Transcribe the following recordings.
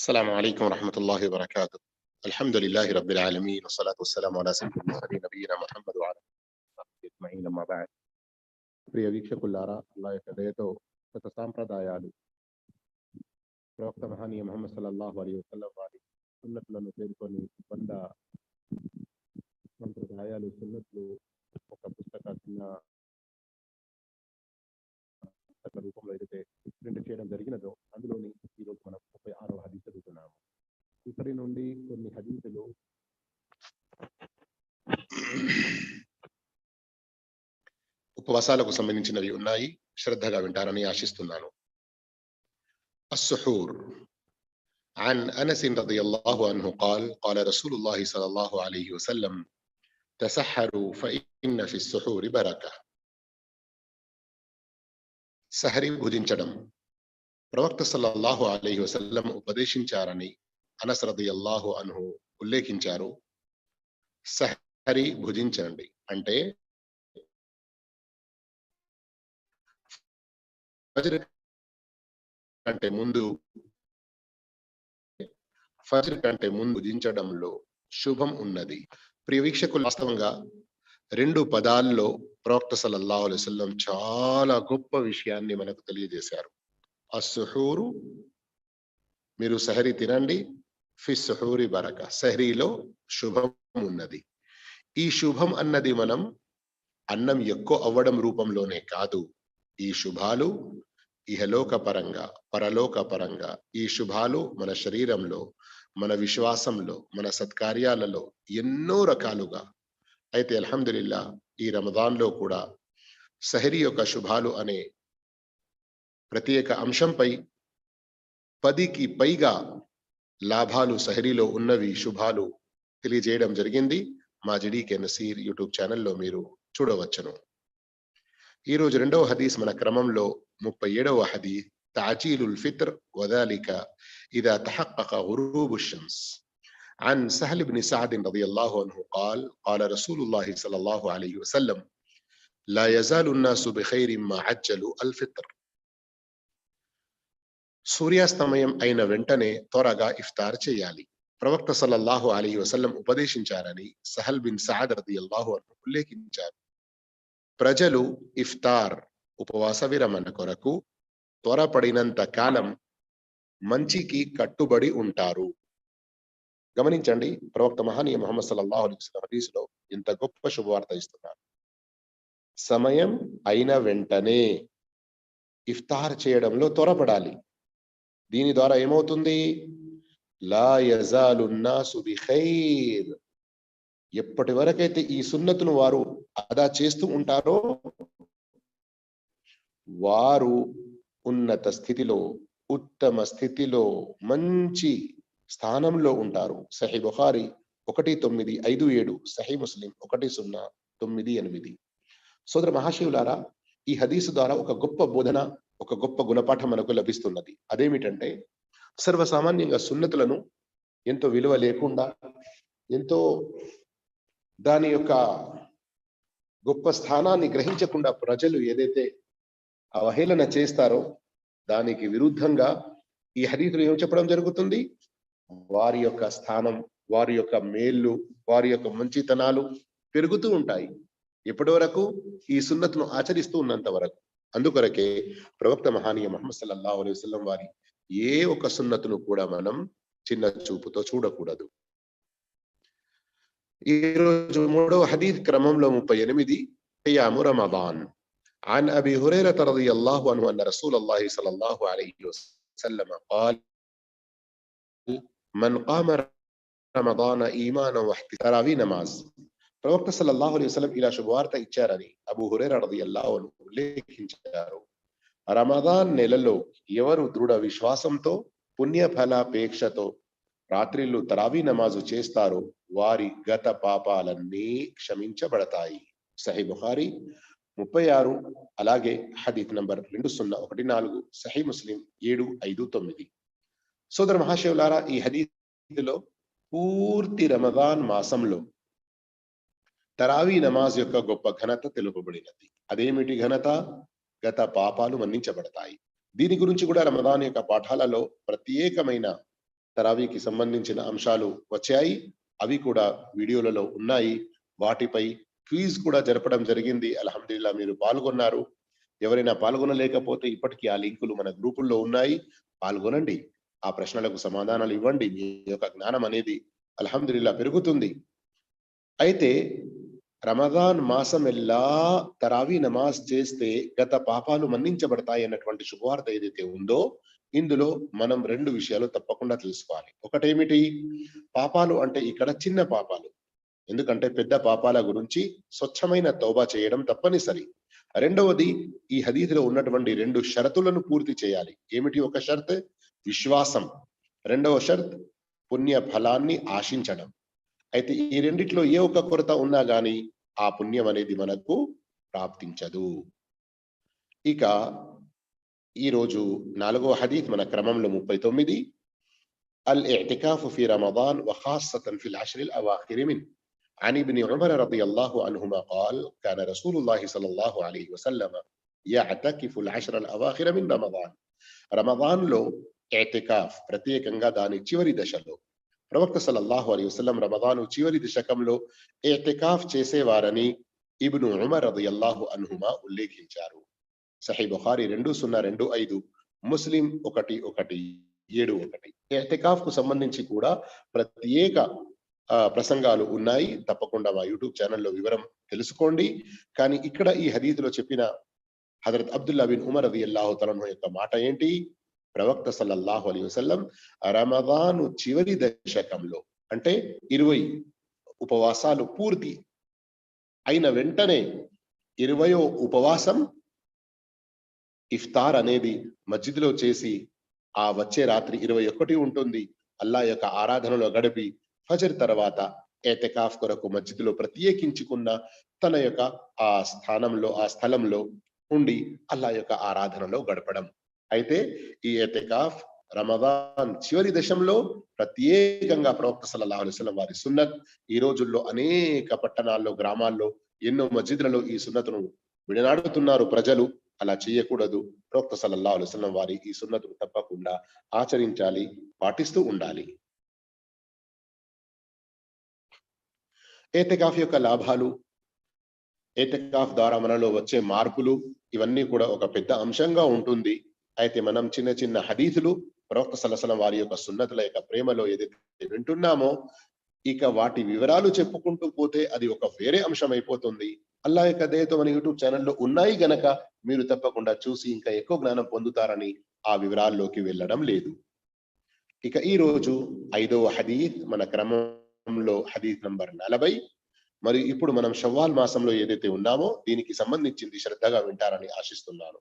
السلام عليكم ورحمة الله وبركاته الحمد لله رب العالمين والصلاة والسلام على سيد المرسلين نبينا محمد وعلى آله أجمعين أما بعد ప్రియ వీక్షకులారా అల్లా యొక్క దయతో గత సాంప్రదాయాలు ప్రవక్త మహనీయ మహమ్మద్ సల్లల్లాహు అలీ వసల్లం వారి సున్నతులను పేర్కొని వంద సంప్రదాయాలు సున్నతులు ఒక పుస్తక చిన్న పుస్తక రూపంలో ఏదైతే ప్రింట్ చేయడం జరిగినదో అందులోని ఈరోజు మనం ముప్పై ఆరవ హదీస్ చదువుతున్నాము ఇక్కడి నుండి కొన్ని హదీసులు ఉపవాసాలకు సంబంధించినవి ఉన్నాయి శ్రద్ధగా వింటారని ఆశిస్తున్నాను السحور عن انس رضي الله عنه قال قال رسول الله صلى الله عليه وسلم تسحروا فان في السحور بركه సహరి భుజించడం ప్రవక్త సల్లల్లాహు అలైహి వసల్లం ఉపదేశించారని అనసరది అల్లాహు అన్హు ఉల్లేఖించారు. సహరి భుజించండి. అంటే ఫజ్ర్ కంటే ముందు ఫజర్ కంటే ముందు భుజించడంలో శుభం ఉన్నది. ప్రియ వీక్షకులు వాస్తవంగా రెండు పదాల్లో ప్రవక్త సల్లల్లాహు అలైవల్లం చాలా గొప్ప విషయాన్ని మనకు తెలియజేశారు. అసుహూరు మీరు సహరి తినండి. ఫి సుహూరి బరక సహరీలో శుభం ఉన్నది ఈ శుభం అన్నది మనం అన్నం ఎక్కువ అవ్వడం రూపంలోనే కాదు. ఈ శుభాలు ఇహలోక పరంగా పరలోక పరంగా ఈ శుభాలు మన శరీరంలో మన విశ్వాసంలో మన సత్కార్యాలలో ఎన్నో రకాలుగా. అయితే అల్హమ్దుల్లా ఈ రమదాన్లో కూడా సహరి యొక్క శుభాలు అనే ప్రత్యేక అంశంపై పదికి పైగా లాభాలు సహరీలో ఉన్నవి శుభాలు తెలియజేయడం జరిగింది మా జిడికే నసీర్ యూట్యూబ్ ఛానల్లో మీరు చూడవచ్చును ఈ రోజు రెండవ హదీస్ మన క్రమంలో ముప్పై ఏడవ హదీస్ తాజీలుల్ ఫిత్ర్ వదాలిక ఇదా తహక్కక غروب الشمس عن سهل بن سعد رضي الله عنه قال قال رسول الله صلى الله عليه وسلم لا يزال الناس بخير ما عجلوا الفطر సూర్యాస్తమయం అయిన వెంటనే త్వరగా ఇఫ్తార్ చేయాలి. ప్రవక్త సల్లల్లాహు అలీ వసల్లం ఉపదేశించారని సహల్ బిన్ సాద్ రది అల్లాహు అని ఉల్లేఖించారు. ప్రజలు ఇఫ్తార్ ఉపవాస విరమణ కొరకు త్వరపడినంత కాలం మంచికి కట్టుబడి ఉంటారు. గమనించండి ప్రవక్త మహానీయ మొహమ్మద్ సల్లల్లాహు అలైహి వసల్లం ఇంత గొప్ప శుభవార్త ఇస్తున్నారు. సమయం అయిన వెంటనే ఇఫ్తార్ చేయడంలో త్వరపడాలి. దీని ద్వారా ఏమవుతుంది? లా యజాలు బిఖైర్. ఎప్పటి వరకైతే ఈ సున్నతును వారు అదా చేస్తూ ఉంటారో వారు ఉన్నత స్థితిలో ఉత్తమ స్థితిలో మంచి స్థానంలో ఉంటారు. సహీ బుహారి ఒకటి తొమ్మిది ఐదు ఏడు సహీ ముస్లిం ఒకటి సున్నా తొమ్మిది ఎనిమిది. సోదర మహాశివులారా ఈ హదీసు ద్వారా ఒక గొప్ప బోధన ఒక గొప్ప గుణపాఠం మనకు లభిస్తున్నది. అదేమిటంటే సర్వసామాన్యంగా సున్నతులను ఎంతో విలువ లేకుండా ఎంతో దాని యొక్క గొప్ప స్థానాన్ని గ్రహించకుండా ప్రజలు ఏదైతే అవహేళన చేస్తారో దానికి విరుద్ధంగా ఈ హరీతులు ఏం చెప్పడం జరుగుతుంది? వారి యొక్క స్థానం వారి యొక్క మేళ్ళు వారి యొక్క మంచితనాలు పెరుగుతూ ఉంటాయి. ఎప్పటి వరకు ఈ సున్నతను ఆచరిస్తూ ఉన్నంత వరకు. అందుకొరకే ప్రవక్త మహానీయ మహమ్మద్ సల్లల్లాహు అలైహి వసల్లం వారి ఏ ఒక్క సున్నతును కూడా మనం చిన్న చూపుతో చూడకూడదు ఈ రోజు మూడవ హదీద్ క్రమంలో ముప్పై ఎనిమిది ఖియాము రమదాన్ عن أبي هريرة رضي الله عنه أن رسول الله صلى الله عليه وسلم قال من قام رمضان إيمانا واحتسابا نماز ప్రవక్త సల్లల్లాహు అలైహి వసలం ఇలా శుభవార్త ఇచ్చారని అబూ హురేర రదియల్లాహు అన్హు ఉల్లేఖించారు. రమదాన్ నెలలో ఎవరు దృఢ విశ్వాసంతో పుణ్య ఫలాపేక్షతో రాత్రిళ్ళు తరావీ నమాజు చేస్తారో వారి గత పాపాలన్నీ క్షమించబడతాయి. సహీ బుహారి ముప్పై ఆరు అలాగే హదీత్ నంబర్ రెండు సున్నా ఒకటి నాలుగు సహీ ముస్లిం ఏడు ఐదు తొమ్మిది. సోదర మహాశివులారా ఈ హదీత్లో పూర్తి రమదాన్ మాసంలో తరావీ నమాజ్ యొక్క గొప్ప ఘనత తెలుపబడినది. అదేమిటి ఘనత? గత పాపాలు మన్నించబడతాయి. దీని గురించి కూడా రమదాన్ యొక్క పాఠాలలో ప్రత్యేకమైన తరావీకి సంబంధించిన అంశాలు వచ్చాయి. అవి కూడా వీడియోలలో ఉన్నాయి. వాటిపై క్విజ్ కూడా జరపడం జరిగింది. అల్హమ్దుల్లా మీరు పాల్గొన్నారు. ఎవరైనా పాల్గొనలేకపోతే ఇప్పటికీ ఆ లింకులు మన గ్రూపుల్లో ఉన్నాయి. పాల్గొనండి. ఆ ప్రశ్నలకు సమాధానాలు ఇవ్వండి. మీ యొక్క జ్ఞానం అనేది అల్హమ్దుల్లా పెరుగుతుంది. అయితే రమదాన్ మాసం ఎల్లా తరావీ నమాజ్ చేస్తే గత పాపాలు మన్నించబడతాయి అన్నటువంటి శుభవార్త ఏదైతే ఉందో ఇందులో మనం రెండు విషయాలు తప్పకుండా తెలుసుకోవాలి. ఒకటేమిటి? పాపాలు అంటే ఇక్కడ చిన్న పాపాలు. ఎందుకంటే పెద్ద పాపాల గురించి స్వచ్ఛమైన తోబా చేయడం తప్పనిసరి. రెండవది ఈ హదీదులో ఉన్నటువంటి రెండు షరతులను పూర్తి చేయాలి. ఏమిటి ఒక షరత్? విశ్వాసం. రెండవ షరత్ పుణ్య ఫలాన్ని ఆశించడం. అయితే ఈ రెండిట్లో ఏ ఒక్క కొరత ఉన్నా గాని ఆ పుణ్యం అనేది మనకు ప్రాప్తించదు ఇక ఈరోజు నాలుగో హదీత్ మన క్రమంలో ముప్పై తొమ్మిది అల్ اعتكاف في رمضان وخاصة في العشر الأواخر منه عن ابن عمر رضي الله عنهما قال كان رسول الله صلى الله عليه وسلم يعتكف العشر الأواخر من رمضان رمضان లో اعتكاف ప్రత్యేకంగా దాని చివరి దశలో ప్రవక్త సల్లల్లాహు అలీ వసలం రమదాను చివరి దశకంలో ఏటికాఫ్ చేసేవారని ఇబ్ను ఉమర్ రదియల్లాహు అన్హుమా ఉల్లేఖించారు. సహీ బుఖారి రెండు సున్నా రెండు ఐదు ముస్లిం ఒకటి ఒకటి ఏడు ఒకటి. ఎహ్తికాఫ్కు సంబంధించి కూడా ప్రత్యేక ఆ, ప్రసంగాలు ఉన్నాయి. తప్పకుండా మా యూట్యూబ్ ఛానల్లో వివరం తెలుసుకోండి. కానీ ఇక్కడ ఈ హదీతులో చెప్పిన హజరత్ అబ్దుల్లా బిన్ ఉమర్ రది అల్లాహు తలను యొక్క మాట ఏంటి? ప్రవక్త సల్లల్లాహు అలీ వసల్లం రమదాను చివరి దశకంలో అంటే ఇరవై ఉపవాసాలు పూర్తి అయిన వెంటనే ఇరవయో ఉపవాసం ఇఫ్తార్ అనేది మస్జిద్లో చేసి ఆ వచ్చే రాత్రి ఇరవై ఒకటి ఉంటుంది. అల్లా యొక్క ఆరాధనలో గడిపి ఫజర్ తర్వాత ఏతకాఫ్ కొరకు మస్జిద్లో ప్రత్యేకించుకున్న తన యొక్క ఆ స్థానంలో ఆ స్థలంలో ఉండి అల్లా యొక్క ఆరాధనలో గడపడం. అయితే ఈ ఏతకాఫ్ రమదాన్ చివరి దశంలో ప్రత్యేకంగా ప్రవక్త సల్లల్లాహు వారి సున్నత్ ఈ రోజుల్లో అనేక పట్టణాల్లో గ్రామాల్లో ఎన్నో మస్జిద్లలో ఈ సున్నతును విడనాడుతున్నారు ప్రజలు. అలా చేయకూడదు. ప్రవక్త సల్లల్లాహు అలైహి వారి ఈ సున్నతును తప్పకుండా ఆచరించాలి పాటిస్తూ ఉండాలి. ఏతకాఫ్ యొక్క లాభాలు ఏతకాఫ్ ద్వారా మనలో వచ్చే మార్పులు ఇవన్నీ కూడా ఒక పెద్ద అంశంగా ఉంటుంది. అయితే మనం చిన్న చిన్న హదీసులు ప్రవక్త సలసలం వారి యొక్క సున్నతుల యొక్క ప్రేమలో ఏదైతే వింటున్నామో ఇక వాటి వివరాలు చెప్పుకుంటూ పోతే అది ఒక వేరే అంశం అయిపోతుంది. అల్లా యొక్క దయతో మన యూట్యూబ్ ఛానల్లో ఉన్నాయి గనక మీరు తప్పకుండా చూసి ఇంకా ఎక్కువ జ్ఞానం పొందుతారని ఆ వివరాల్లోకి వెళ్ళడం లేదు. ఇక ఈ రోజు ఐదవ హదీత్ మన క్రమంలో హదీత్ నంబర్ నలభై. మరియు ఇప్పుడు మనం షవ్వాల్ మాసంలో ఏదైతే ఉన్నామో దీనికి సంబంధించింది శ్రద్ధగా వింటారని ఆశిస్తున్నాను.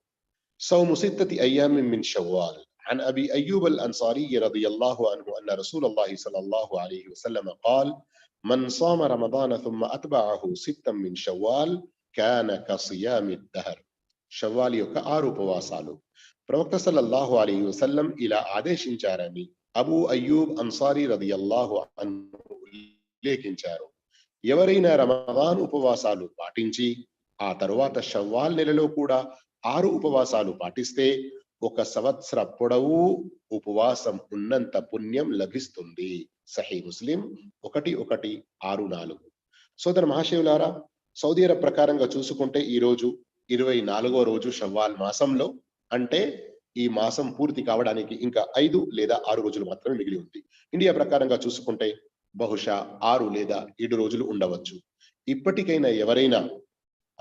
صوم ستة أيام من شوال عن أبي أيوب الأنصاري رضي الله عنه أن رسول الله صلى الله عليه وسلم قال من صام رمضان ثم أتبعه ستا من شوال كان كصيام الدهر షవ్వాలి యొక్క ఆరు ఉపవాసాలు ప్రవక్త సల్లల్లాహు అలైహి వసల్లం ఇలా ఆదేశించారని అబూ అయ్యూబ్ అన్సారీ రదియల్లాహు అన్హు ఉల్లేఖించారు ఎవరైనా రమదాన్ ఉపవాసాలు పాటించి ఆ తరువాత షవ్వాల్ నెలలో కూడా ఆరు ఉపవాసాలు పాటిస్తే ఒక సంవత్సర పొడవు ఉపవాసం ఉన్నంత పుణ్యం లభిస్తుంది. సహీ ముస్లిం ఒకటి ఒకటి ఆరు నాలుగు. సోదర మహాశివులారా సౌదీ అరబ్ ప్రకారంగా చూసుకుంటే ఈ రోజు ఇరవై నాలుగో రోజు షవ్వాల్ మాసంలో అంటే ఈ మాసం పూర్తి కావడానికి ఇంకా ఐదు లేదా ఆరు రోజులు మాత్రమే మిగిలి ఉంది. ఇండియా ప్రకారంగా చూసుకుంటే బహుశా ఆరు లేదా ఏడు రోజులు ఉండవచ్చు. ఇప్పటికైనా ఎవరైనా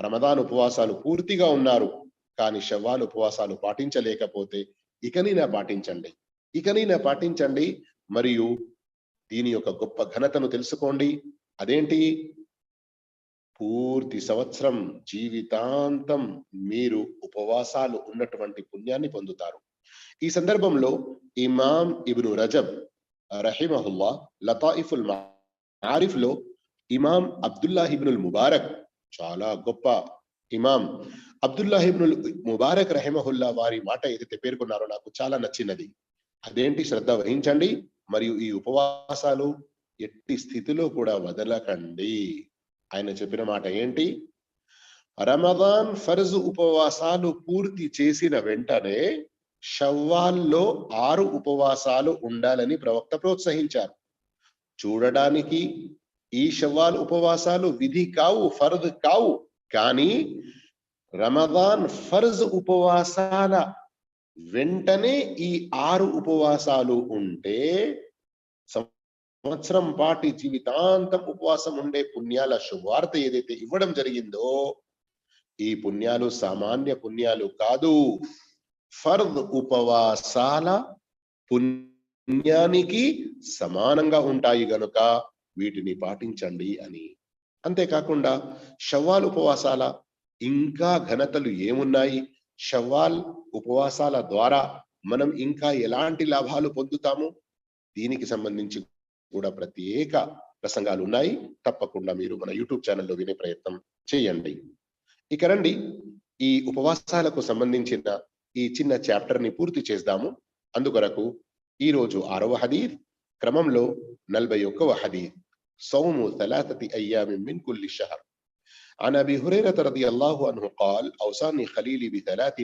రమదాన్ ఉపవాసాలు పూర్తిగా ఉన్నారు కానీ శవాలు ఉపవాసాలు పాటించలేకపోతే ఇకనైనా పాటించండి. ఇకనైనా పాటించండి. మరియు దీని యొక్క గొప్ప ఘనతను తెలుసుకోండి. అదేంటి? పూర్తి సంవత్సరం జీవితాంతం మీరు ఉపవాసాలు ఉన్నటువంటి పుణ్యాన్ని పొందుతారు. ఈ సందర్భంలో ఇమాం ఇబ్ను రజబ్ రహిమహుల్లా లతాయిఫుల్ మారిఫ్లో ఇమాం అబ్దుల్లా ఇబ్నుల్ ముబారక్ చాలా గొప్ప ఇమాం అబ్దుల్లాహిబ్నుల్ ముబారక్ రహిమహుల్లా వారి మాట ఏదైతే పేర్కొన్నారో నాకు చాలా నచ్చినది. అదేంటి? శ్రద్ధ వహించండి. మరియు ఈ ఉపవాసాలు ఎట్టి స్థితిలో కూడా వదలకండి. ఆయన చెప్పిన మాట ఏంటి? రమదాన్ ఫర్జ్ ఉపవాసాలు పూర్తి చేసిన వెంటనే షవ్వాల్లో ఆరు ఉపవాసాలు ఉండాలని ప్రవక్త ప్రోత్సహించారు. చూడడానికి ఈ షవ్వాల్ ఉపవాసాలు విధి కావు ఫర్ద్ కావు. కానీ రమదాన్ ఫర్జ్ ఉపవాసాల వెంటనే ఈ ఆరు ఉపవాసాలు ఉంటే సంవత్సరం పాటి జీవితాంతం ఉపవాసం ఉండే పుణ్యాల శుభార్త ఏదైతే ఇవ్వడం జరిగిందో ఈ పుణ్యాలు సామాన్య పుణ్యాలు కాదు. ఫర్ద్ ఉపవాసాల పుణ్యానికి సమానంగా ఉంటాయి గనుక వీటిని పాటించండి అని అంతేకాకుండా షవ్వాల్ ఉపవాసాల ఇంకా ఘనతలు ఏమున్నాయి? షవ్వాల్ ఉపవాసాల ద్వారా మనం ఇంకా ఎలాంటి లాభాలు పొందుతాము? దీనికి సంబంధించి కూడా ప్రత్యేక ప్రసంగాలు ఉన్నాయి తప్పకుండా మీరు మన యూట్యూబ్ ఛానల్లో వినే ప్రయత్నం చేయండి. ఇక రండి ఈ ఉపవాసాలకు సంబంధించిన ఈ చిన్న చాప్టర్ని పూర్తి చేద్దాము. అందుకొరకు ఈ రోజు ఆరవ హదీద్ క్రమంలో నలభై ఒక్కవ హదీద్ సౌము ثلاثة أيام من كل شهر عن أبي هريرة رضي الله عنه قال أوصاني خليلي بثلاث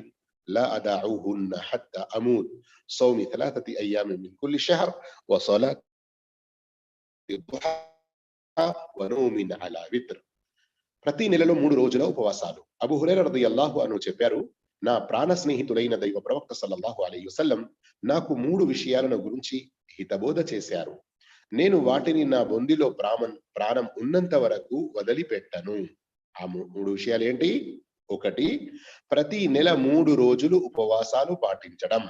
لا أدعوهن حتى أموت صوم ثلاثة أيام من كل شهر وصلاة الضحى ونوم على وتر ప్రతి నెలలో మూడు రోజుల ఉపవాసాలు అబు హురైర రదియల్లాహు అను చెప్పారు నా ప్రాణ స్నేహితుడైన దైవ ప్రవక్త సల్లల్లాహు అలైహి వసల్లం నాకు మూడు విషయాలను గురించి హితబోధ చేశారు నేను వాటిని నా బొందిలో ప్రాణం ప్రాణం ఉన్నంత వరకు వదిలిపెట్టను. ఆ మూడు విషయాలు ఏంటి ఒకటి ప్రతి నెల మూడు రోజులు ఉపవాసాలు పాటించడం.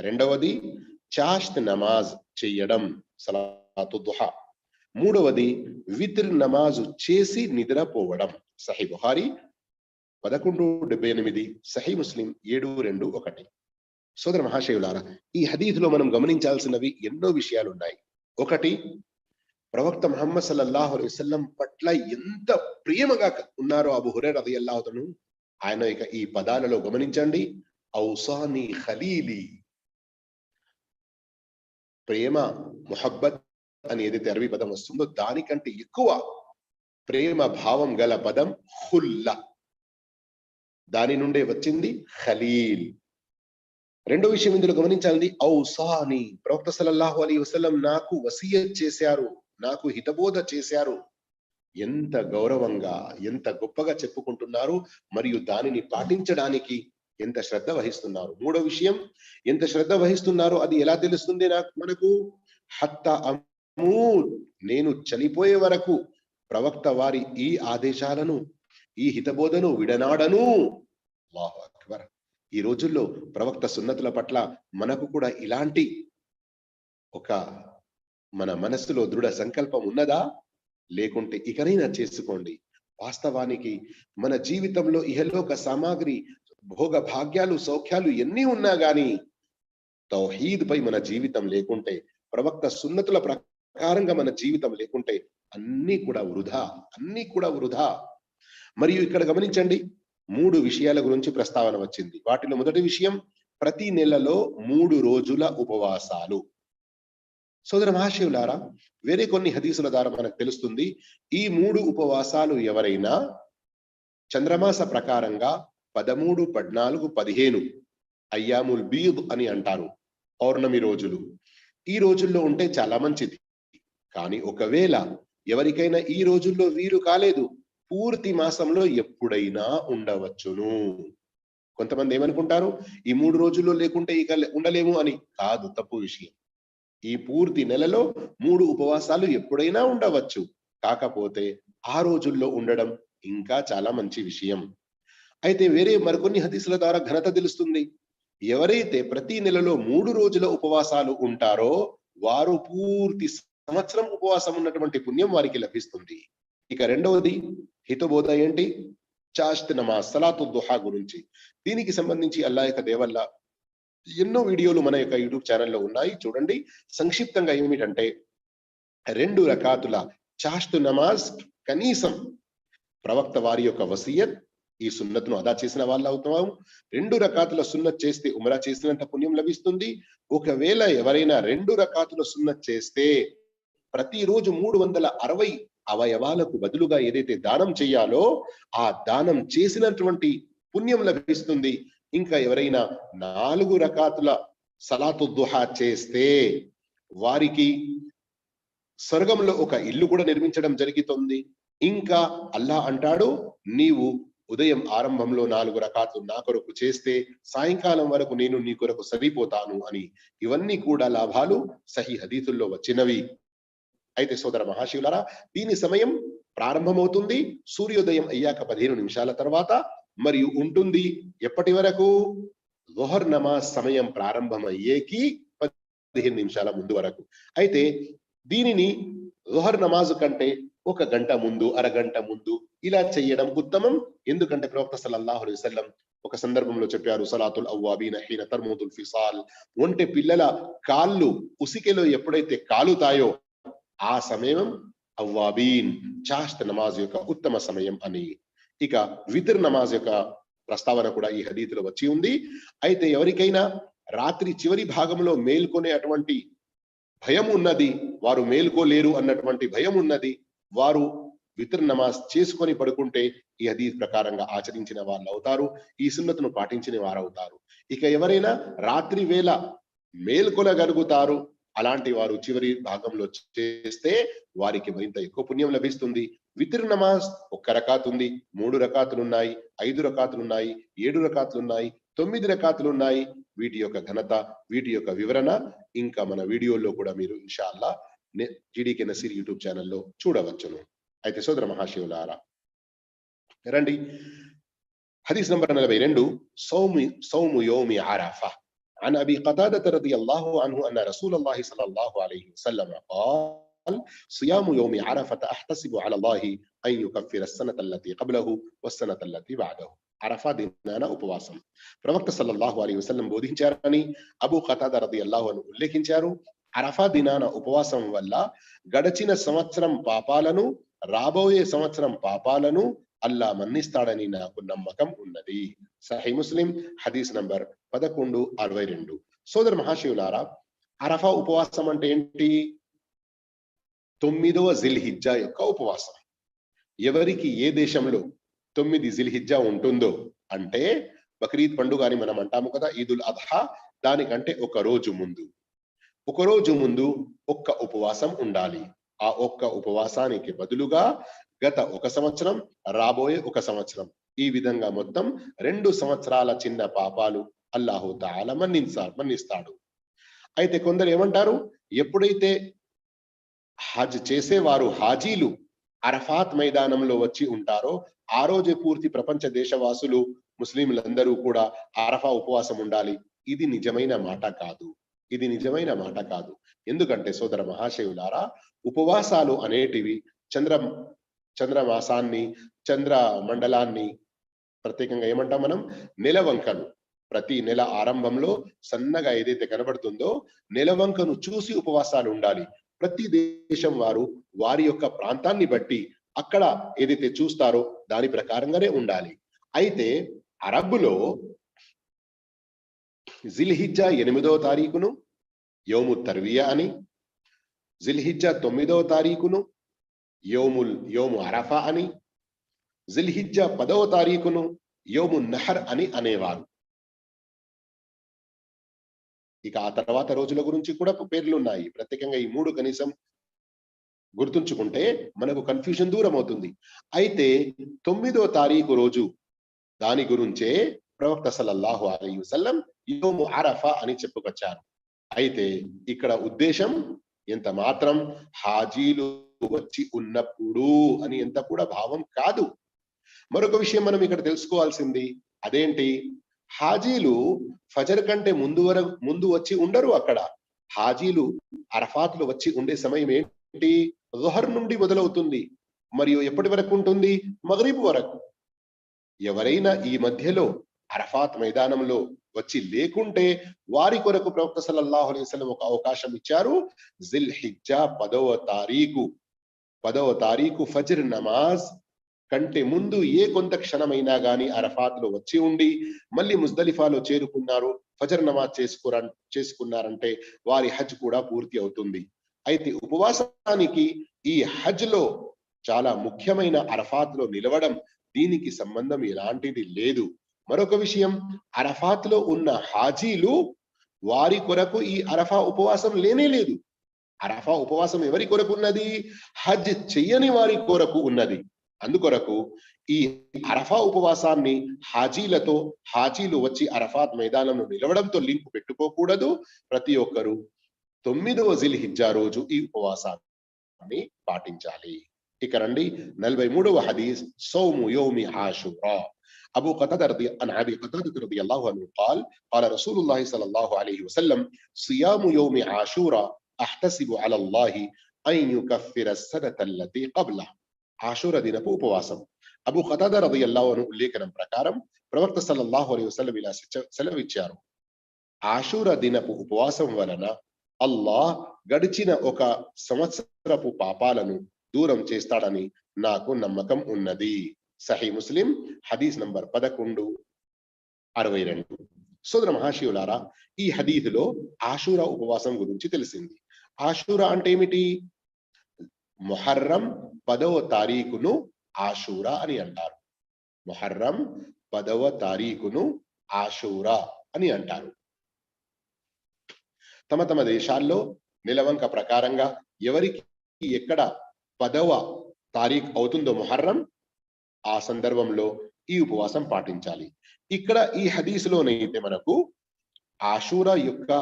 రెండవది చాష్త్ నమాజ్ చెయ్యడం సలాతు దుహా. మూడవది విత్ర్ నమాజు చేసి నిద్రపోవడం. సహీ బుహారి పదకొండు డెబ్బై ఎనిమిది సహీ ముస్లిం ఏడు రెండు ఒకటి. సోదర మహాశయులారా ఈ హదీదులో మనం గమనించాల్సినవి ఎన్నో విషయాలు ఉన్నాయి ఒకటి ప్రవక్త మహమ్మద్ సల్లల్లాహు అలైహి వసల్లం పట్ల ఎంత ప్రేమగా ఉన్నారో అబు హురైరా రదియల్లాహు అల్లాహతను ఆయన ఇక ఈ పదాలలో గమనించండి. ఔసాని ఖలీలి. ప్రేమ మొహబ్బత్ అని ఏదైతే అరబీ పదం వస్తుందో దానికంటే ఎక్కువ ప్రేమ భావం గల పదం హుల్ల. దాని నుండే వచ్చింది ఖలీల్. రెండో విషయం ఇందులో గమనించాలి ఔసాని ప్రవక్త సలల్లాహు అలీ వసలం నాకు వసీయత్ చేశారు నాకు హితబోధ చేశారు. ఎంత గౌరవంగా ఎంత గొప్పగా చెప్పుకుంటున్నారు మరియు దానిని పాటించడానికి ఎంత శ్రద్ధ వహిస్తున్నారు. మూడో విషయం ఎంత శ్రద్ధ వహిస్తున్నారో అది ఎలా తెలుస్తుంది నాకు మనకు? హత్త అమూద్ నేను చనిపోయే వరకు ప్రవక్త వారి ఈ ఆదేశాలను ఈ హితబోధను విడనాడను. అక్బర్. ఈ రోజుల్లో ప్రవక్త సున్నతుల పట్ల మనకు కూడా ఇలాంటి ఒక మన మనస్సులో దృఢ సంకల్పం ఉన్నదా? లేకుంటే ఇకనైనా చేసుకోండి. వాస్తవానికి మన జీవితంలో ఇహలోక సామాగ్రి భోగ భాగ్యాలు సౌఖ్యాలు ఎన్ని ఉన్నా గాని తౌహీద్ పై మన జీవితం లేకుంటే ప్రవక్త సున్నతుల ప్రకారంగా మన జీవితం లేకుంటే అన్ని కూడా వృధా అన్ని కూడా వృధా. మరియు ఇక్కడ గమనించండి మూడు విషయాల గురించి ప్రస్తావన వచ్చింది. వాటిలో మొదటి విషయం ప్రతి నెలలో మూడు రోజుల ఉపవాసాలు. సోదర మహాశివులారా వేరే కొన్ని హదీసుల ద్వారా మనకు తెలుస్తుంది ఈ మూడు ఉపవాసాలు ఎవరైనా? చంద్రమాస ప్రకారంగా పదమూడు పద్నాలుగు పదిహేను అయ్యాముల్ బీద్ అని అంటారు పౌర్ణమి రోజులు. ఈ రోజుల్లో ఉంటే చాలా మంచిది. కానీ ఒకవేళ ఎవరికైనా ఈ రోజుల్లో వీలు కాలేదు పూర్తి మాసంలో ఎప్పుడైనా ఉండవచ్చును. కొంతమంది ఏమనుకుంటారు? ఈ మూడు రోజుల్లో లేకుంటే ఇక ఉండలేము అని కాదు తప్పు విషయం. ఈ పూర్తి నెలలో మూడు ఉపవాసాలు ఎప్పుడైనా ఉండవచ్చు. కాకపోతే ఆ రోజుల్లో ఉండడం ఇంకా చాలా మంచి విషయం. అయితే వేరే మరికొన్ని హదీసుల ద్వారా ఘనత తెలుస్తుంది. ఎవరైతే ప్రతి నెలలో మూడు రోజుల ఉపవాసాలు ఉంటారో వారు పూర్తి సంవత్సరం ఉపవాసం ఉన్నటువంటి పుణ్యం వారికి లభిస్తుంది. ఇక రెండవది హితబోధ ఏంటి చాష్త్ నమాజ్ సలాతు దుహా గురించి. దీనికి సంబంధించి అల్లా యొక్క దేవల్ల ఎన్నో వీడియోలు మన యొక్క యూట్యూబ్ ఛానల్లో ఉన్నాయి. చూడండి. సంక్షిప్తంగా ఏమిటంటే రెండు రకాతుల చాష్తు నమాజ్ కనీసం ప్రవక్త వారి యొక్క వసీయత్ ఈ సున్నత్ను అదా చేసిన వాళ్ళు అవుతాము రెండు రకాతుల సున్నత్ చేస్తే ఉమరా చేసినంత పుణ్యం లభిస్తుంది. ఒకవేళ ఎవరైనా రెండు రకాతుల సున్నత్ చేస్తే ప్రతిరోజు మూడు వందల అరవై అవయవాలకు బదులుగా ఏదైతే దానం చేయాలో ఆ దానం చేసినటువంటి పుణ్యం లభిస్తుంది. ఇంకా ఎవరైనా నాలుగు రకాతుల సలాతు దుహా చేస్తే వారికి స్వర్గంలో ఒక ఇల్లు కూడా నిర్మించడం జరుగుతుంది. ఇంకా అల్లా అంటాడు నీవు ఉదయం ఆరంభంలో నాలుగు రకాలు నా కొరకు చేస్తే సాయంకాలం వరకు నేను నీ కొరకు సరిపోతాను అని. ఇవన్నీ కూడా లాభాలు సహీ హదీతుల్లో వచ్చినవి. అయితే సోదర మహాశివులారా దీని సమయం ప్రారంభమవుతుంది. సూర్యోదయం అయ్యాక పదిహేను నిమిషాల తర్వాత మరియు ఉంటుంది. ఎప్పటి వరకు? లోహర్ నమాజ్ సమయం ప్రారంభమయ్యేకి పదిహేను నిమిషాల ముందు వరకు. అయితే దీనిని లోహర్ నమాజ్ కంటే ఒక గంట ముందు అరగంట ముందు ఇలా చేయడం ఉత్తమం. ఎందుకంటే ప్రవక్త సల్లల్లాహు అలైహి వసల్లం ఒక సందర్భంలో చెప్పారు సలాతుల్ అవ్వాబీన హీన తర్మూదుల్ ఫిసాల్. ఒంటె పిల్లల కాళ్ళు ఉసికెలో ఎప్పుడైతే కాలుతాయో ఆ సమయం అవ్వాబీన్ చాష్త నమాజ్ యొక్క ఉత్తమ సమయం అని. ఇక విద్ర నమాజ్ యొక్క ప్రస్తావన కూడా ఈ హదీతులో వచ్చి ఉంది. అయితే ఎవరికైనా రాత్రి చివరి భాగంలో మేల్కొనే అటువంటి భయం ఉన్నది వారు మేల్కోలేరు అన్నటువంటి భయం ఉన్నది వారు విత్ర నమాజ్ చేసుకొని పడుకుంటే ఈ హదీస్ ప్రకారంగా ఆచరించిన వాళ్ళు అవుతారు ఈ సున్నతను పాటించిన వారు అవుతారు. ఇక ఎవరైనా రాత్రి వేళ మేల్కొనగలుగుతారు అలాంటి వారు చివరి భాగంలో చేస్తే వారికి మరింత ఎక్కువ పుణ్యం లభిస్తుంది. వితిర్ నమాజ్ ఒక్క రకాతుంది. మూడు రకాతులు ఉన్నాయి ఐదు రకాతులు ఉన్నాయి ఏడు రకాతులు ఉన్నాయి తొమ్మిది రకాతులు ఉన్నాయి వీటి యొక్క ఘనత వీటి యొక్క వివరణ ఇంకా మన వీడియోలో కూడా మీరు ఇన్షాల్లా జీడీకే నసీర్ యూట్యూబ్ ఛానల్లో చూడవచ్చును. అయితే సోదర మహాశివులారా రండి. హదీస్ నంబర్ నలభై రెండు సౌమి సౌము యోమి ఆరాఫా. عن ابي قتاده رضي الله عنه ان رسول الله صلى الله عليه وسلم قال صيام يوم عرفه احتسب على الله ان يكفر السنه التي قبله والسنه التي بعده అరఫా దినాన ఉపవాసం ప్రవక్త సల్లల్లాహు అలైహి వసల్లం బోధించారని అబూ ఖతాదా రదియల్లాహు అని ఉల్లేఖించారు అరఫా దినాన ఉపవాసం వల్ల గడచిన సంవత్సరం పాపాలను రాబోయే సంవత్సరం పాపాలను అల్లా మన్నిస్తాడని నాకు నమ్మకం ఉన్నది సహీ ముస్లిం హదీస్ నంబర్ పదకొండు అరవై రెండు. సోదర మహాశివులారా అరఫా ఉపవాసం అంటే ఏంటి? తొమ్మిదవ జిల్హిజ్జా యొక్క ఉపవాసం. ఎవరికి ఏ దేశంలో తొమ్మిది జిల్హిజ్జా ఉంటుందో అంటే బక్రీద్ పండుగ అని మనం అంటాము కదా ఈదుల్ అధా దానికంటే ఒక రోజు ముందు. ఒక రోజు ముందు ఒక్క ఉపవాసం ఉండాలి. ఆ ఒక్క ఉపవాసానికి బదులుగా గత ఒక సంవత్సరం రాబోయే ఒక సంవత్సరం. ఈ విధంగా మొత్తం రెండు సంవత్సరాల చిన్న పాపాలు అల్లాహు తాల మన్నించా మన్నిస్తాడు. అయితే కొందరు ఏమంటారు? ఎప్పుడైతే హజ్ చేసేవారు హాజీలు అరఫాత్ మైదానంలో వచ్చి ఉంటారో ఆ రోజే పూర్తి ప్రపంచ దేశవాసులు ముస్లింలందరూ కూడా అరఫా ఉపవాసం ఉండాలి. ఇది నిజమైన మాట కాదు. ఇది నిజమైన మాట కాదు. ఎందుకంటే సోదర మహాశయులారా ఉపవాసాలు అనేటివి చంద్ర చంద్రమాసాన్ని చంద్ర మండలాన్ని ప్రత్యేకంగా ఏమంటాం మనం? నెలవంకను. ప్రతి నెల ఆరంభంలో సన్నగా ఏదైతే కనబడుతుందో నెలవంకను చూసి ఉపవాసాలు ఉండాలి. ప్రతి దేశం వారు వారి యొక్క ప్రాంతాన్ని బట్టి అక్కడ ఏదైతే చూస్తారో దాని ప్రకారంగానే ఉండాలి. అయితే అరబ్బులో జిల్హిజ్జా ఎనిమిదవ తారీఖును యోము తర్వియా అని జిల్హిజ్జా తొమ్మిదవ తారీఖును యోముల్ యోము అరఫా అని జిల్హిజ్జా పదవ తారీఖును యోము నహర్ అని అనేవారు. ఇక ఆ తర్వాత రోజుల గురించి కూడా పేర్లు ఉన్నాయి. ప్రత్యేకంగా ఈ మూడు కనీసం గుర్తుంచుకుంటే మనకు కన్ఫ్యూజన్ దూరం అవుతుంది. అయితే తొమ్మిదో తారీఖు రోజు దాని గురించే ప్రవక్త సల్లల్లాహు అలీ వసల్లం యోము అరఫా అని చెప్పుకొచ్చారు. అయితే ఇక్కడ ఉద్దేశం ఎంత మాత్రం హాజీలు వచ్చి ఉన్నప్పుడు అని ఎంత కూడా భావం కాదు. మరొక విషయం మనం ఇక్కడ తెలుసుకోవాల్సింది అదేంటి? హాజీలు ఫజర్ కంటే ముందు వరకు ముందు వచ్చి ఉండరు అక్కడ. హాజీలు అరఫాత్లు వచ్చి ఉండే సమయం ఏంటి? జొహర్ నుండి మొదలవుతుంది. మరియు ఎప్పటి వరకు ఉంటుంది? మగరీబ్ వరకు. ఎవరైనా ఈ మధ్యలో అరఫాత్ మైదానంలో వచ్చి లేకుంటే వారి కొరకు ప్రవక్త సల్లల్లాహు అలైహి ఒక అవకాశం ఇచ్చారు. జిల్ హిజ్జా పదవ తారీఖు. పదవ తారీఖు ఫజర్ నమాజ్ కంటే ముందు ఏ కొంత క్షణమైనా గాని అరఫాత్లో వచ్చి ఉండి మళ్ళీ ముజ్దలిఫాలో చేరుకున్నారు ఫజర్ నమాజ్ చేసుకురా చేసుకున్నారంటే వారి హజ్ కూడా పూర్తి అవుతుంది. అయితే ఉపవాసానికి ఈ హజ్లో చాలా ముఖ్యమైన అరఫాత్లో నిలవడం దీనికి సంబంధం ఎలాంటిది లేదు. మరొక విషయం అరఫాత్లో ఉన్న హాజీలు వారి కొరకు ఈ అరఫా ఉపవాసం లేనే లేదు. అరఫా ఉపవాసం ఎవరి కొరకు ఉన్నది? హజ్ చెయ్యని వారి కొరకు ఉన్నది. అందుకొరకు ఈ అరఫా ఉపవాసాన్ని హాజీలతో హాజీలు వచ్చి అరఫాత్ మైదానంలో నిలవడంతో లింక్ పెట్టుకోకూడదు ప్రతి ఒక్కరు తొమ్మిదవ జిల్ హిజ్జా రోజు ఈ ఉపవాసాన్ని పాటించాలి ఇక రండి నలభై మూడవ హదీస్ సౌము యోమి ఆషురా أبو قتادة رضي عن أبي قتادة رضي الله عنه قال قال رسول الله صلى الله عليه وسلم صيام يوم عاشوراء أحتسب على الله أن يكفر السنة التي قبله ఆషూర దినపు ఉపవాసం. అబు ఖతాద రదియల్లాహు అను ఉల్లేఖనం ప్రకారం ప్రవక్త సల్లల్లాహు అలైహి వసలం ఇలా సెలవిచ్చారు. ఆషూర దినపు ఉపవాసం వలన అల్లాహ్ గడిచిన ఒక సంవత్సరపు పాపాలను దూరం చేస్తాడని నాకు నమ్మకం ఉన్నది. సహీ ముస్లిం హదీస్ నంబర్ పదకొండు అరవై రెండు. సోదర మహాశివులారా ఈ హదీదులో ఆషూరా ఉపవాసం గురించి తెలిసింది. ఆషూరా అంటే ఏమిటి? మొహర్రం పదవ తారీఖును ఆషూరా అని అంటారు. మొహర్రం పదవ తారీఖును ఆషూరా అని అంటారు. తమ తమ దేశాల్లో నిలవంక ప్రకారంగా ఎవరికి ఎక్కడ పదవ తారీఖు అవుతుందో మొహర్రం ఆ సందర్భంలో ఈ ఉపవాసం పాటించాలి. ఇక్కడ ఈ హదీసులోనైతే మనకు ఆషూరా యొక్క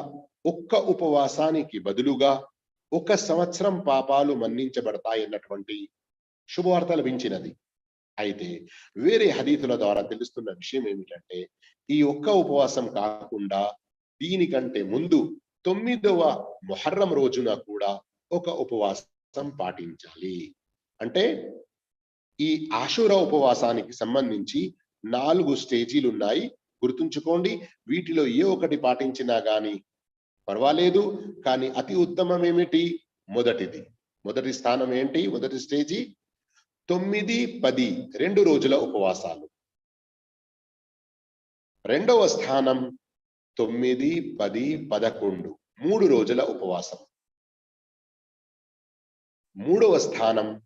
ఒక్క ఉపవాసానికి బదులుగా ఒక సంవత్సరం పాపాలు మన్నించబడతాయన్నటువంటి శుభవార్త లభించినది. అయితే వేరే హదీతుల ద్వారా తెలుస్తున్న విషయం ఏమిటంటే ఈ ఒక్క ఉపవాసం కాకుండా దీనికంటే ముందు తొమ్మిదవ మొహర్రం రోజున కూడా ఒక ఉపవాసం పాటించాలి. అంటే ఈ ఆశుర ఉపవాసానికి సంబంధించి నాలుగు స్టేజీలు ఉన్నాయి గుర్తుంచుకోండి వీటిలో ఏ ఒకటి పాటించినా గాని పర్వాలేదు కానీ అతి ఉత్తమం ఏమిటి? మొదటిది. మొదటి స్థానం ఏంటి? మొదటి స్టేజీ తొమ్మిది పది రెండు రోజుల ఉపవాసాలు. రెండవ స్థానం తొమ్మిది పది పదకొండు మూడు రోజుల ఉపవాసం. మూడవ స్థానం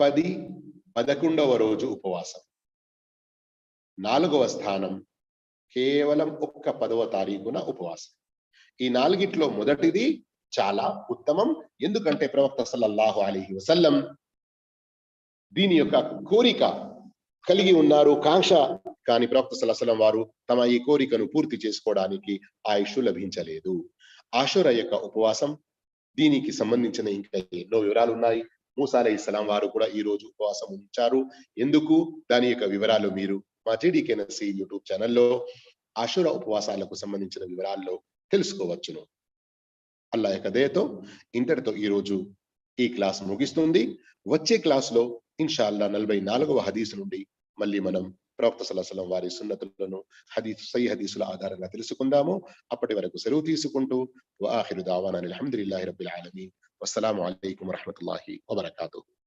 పది పదకొండవ రోజు ఉపవాసం. నాలుగవ స్థానం కేవలం ఒక్క పదవ తారీఖున ఉపవాసం. ఈ నాలుగిట్లో మొదటిది చాలా ఉత్తమం. ఎందుకంటే ప్రవక్త సల్లల్లాహు అలీహి వసల్లం దీని యొక్క కోరిక కలిగి ఉన్నారు కాంక్ష. కానీ ప్రవక్త సల్లల్లాహు వారు తమ ఈ కోరికను పూర్తి చేసుకోవడానికి ఆయుష్ లభించలేదు. ఆషుర యొక్క ఉపవాసం దీనికి సంబంధించిన ఇంకా ఎన్నో వివరాలు ఉన్నాయి. మూసా ఇస్లాం వారు కూడా ఈ రోజు ఉపవాసం ఉంచారు. ఎందుకు? దాని యొక్క వివరాలు మీరు మా జేడీకెనసి యూట్యూబ్ ఛానల్లో ఆషుర ఉపవాసాలకు సంబంధించిన వివరాల్లో తెలుసుకోవచ్చును. అల్లా యొక్క దయతో ఇంతటితో ఈ రోజు ఈ క్లాస్ ముగిస్తుంది. వచ్చే క్లాస్లో ఇన్షాల్లా నలభై నాలుగవ హదీసు నుండి మళ్ళీ మనం ప్రవక్త సలసలం వారి సున్నతులను హదీస్ సై హదీసుల ఆధారంగా తెలుసుకుందాము. అప్పటి వరకు సెలవు తీసుకుంటూ వాహిరు దావానా అల్హమ్దులిల్లాహి రబ్బిల్ ఆలమీన్. వస్సలాము అలైకుం వరహమతుల్లాహి